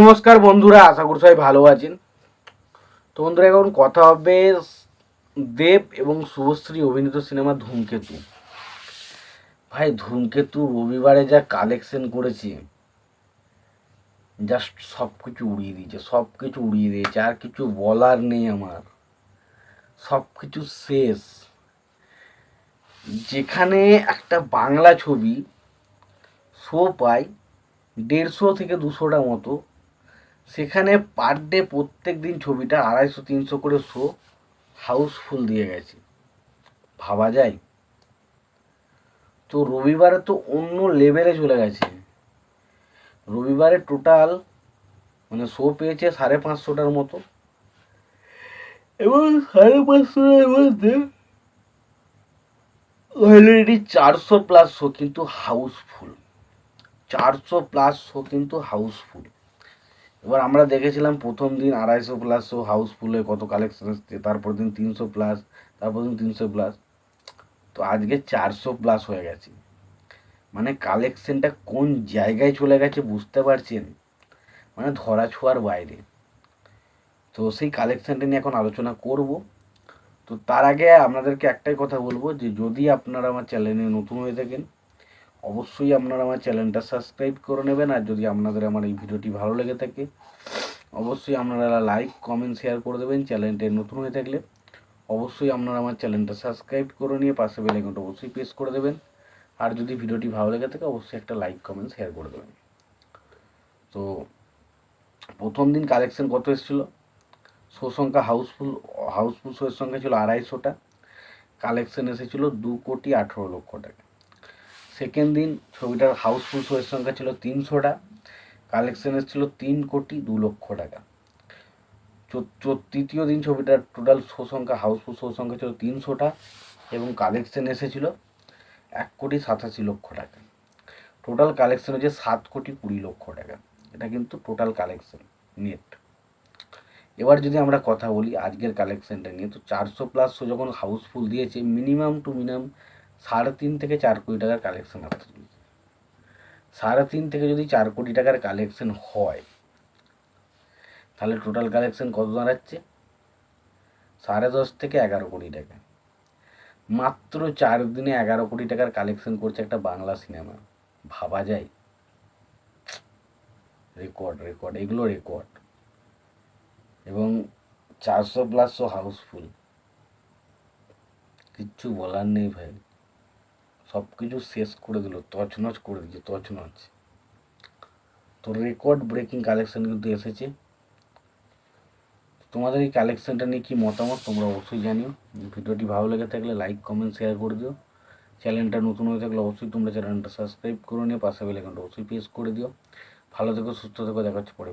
নমস্কার বন্ধুরা, আশা করি সবাই ভালো আছেন। তো বন্ধুরা, এখন কথা হবে দেব এবং শুভশ্রী অভিনীত সিনেমা ধূমকেতু। ভাই, ধূমকেতু রবিবারে যা কালেকশন করেছে জাস্ট সব কিছু উড়িয়ে দিয়েছে সব কিছু উড়িয়ে দিয়েছে, আর কিছু বলার নেই আমার। সব কিছু শেষ। যেখানে একটা বাংলা ছবি শো পায়, দেড়শো থেকে দুশোটা মতো সেখানে পার ডে প্রত্যেক দিন ছবিটা আড়াইশো, তিনশো করে শো হাউসফুল দিয়ে গেছে। ভাবা যায়? তো রবিবারে তো অন্য লেভেলে চলে গেছে। রবিবারে টোটাল মানে শো পেয়েছে সাড়ে পাঁচশোটার মতো। এবং সাড়ে পাঁচশোটার মধ্যে অলরেডি চারশো প্লাস শো কিন্তু হাউসফুল চারশো প্লাস শো কিন্তু হাউসফুল এবার আমরা দেখেছিলাম প্রথম দিন আড়াইশো প্লাস শো হাউসফুলে কত কালেকশন এসছে তারপর দিন তিনশো প্লাস তারপর দিন তিনশো প্লাস তো আজকে চারশো প্লাস হয়ে গেছে। মানে কালেকশনটা কোন জায়গায় চলে গেছে বুঝতে পারছেন মানে ধরা ছোঁয়ার বাইরে। তো সেই কালেকশানটা নিয়ে এখন আলোচনা করব। তো তার আগে আপনাদেরকে একটাই কথা বলব যে যদি আপনারা আমার চ্যানেলে নতুন হয়ে থাকেন অবশ্যই আপনারা আমার চ্যানেলটা সাবস্ক্রাইব করে নেবেন, আর যদি আপনাদের আমার এই ভিডিওটি ভালো লেগে থাকে, অবশ্যই আপনারা লাইক, কমেন্ট, শেয়ার করে দেবেন চ্যানেলটা নতুন হয়ে থাকলে। অবশ্যই আপনারা আমার চ্যানেলটা সাবস্ক্রাইব করে নিয়ে পাশে বেল আইকনটা অবশ্যই প্রেস করে দেবেন, আর যদি ভিডিওটি ভালো লেগে থাকে, অবশ্যই একটা লাইক, কমেন্ট, শেয়ার করে দেবেন। তো প্রথম দিন কালেকশন কত এসেছিল? শো সংখ্যা হাউসফুল হাউসফুল শোয়ের সংখ্যা ছিল আড়াইশোটা, কালেকশন এসেছিল দু কোটি আঠেরো লক্ষ টাকা। সেকেন্ড দিন ছবিটার হাউসফুল শোয়ের সংখ্যা ছিল তিনশোটা কালেকশন এসেছিল তিন কোটি দু লক্ষ টাকা। তৃতীয় দিন ছবিটার টোটাল শো সংখ্যা হাউসফুল শো সংখ্যা ছিল তিনশোটা এবং কালেকশন এসেছিল এক কোটি সাতাশি লক্ষ টাকা। টোটাল কালেকশন হচ্ছে সাত কোটি কুড়ি লক্ষ টাকা। এটা কিন্তু টোটাল কালেকশন নেট এবার যদি আমরা কথা বলি আজকের কালেকশনটা নিয়ে, তো চারশো প্লাস শো যখন হাউসফুল দিয়েছে মিনিমাম টু মিনিমাম সাড়ে তিন থেকে চার কোটি টাকার কালেকশন আসতে সাড়ে তিন থেকে যদি চার কোটি টাকার কালেকশন হয়, তাহলে টোটাল কালেকশন কত দাঁড়াচ্ছে? সাড়ে দশ থেকে এগারো কোটি টাকা। মাত্র চার দিনে এগারো কোটি টাকার কালেকশন করছে একটা বাংলা সিনেমা ভাবা যায়? রেকর্ড রেকর্ড এগুলো রেকর্ড এবং চারশো প্লাসশো হাউসফুল কিচ্ছু বলার নেই ভাই। সব কিছু শেষ করে দিল, তছনছ করে দিচ্ছে তছনছ। তো রেকর্ড ব্রেকিং কালেকশন কিন্তু এসেছে। তোমাদের এই কালেকশনটা নিয়ে কি মতামত তোমরা অবশ্যই জানিও। ভিডিওটি ভালো লেগে থাকলে লাইক কমেন্ট শেয়ার করে দিও। চ্যানেলটা নতুন হয়ে থাকলে অবশ্যই তোমরা চ্যানেলটা সাবস্ক্রাইব করে নিও। পাশে বেলাইকনটা অবশ্যই প্রেস করে দিও। ভালো থেকো, সুস্থ থেকো, দেখা হচ্ছে পরে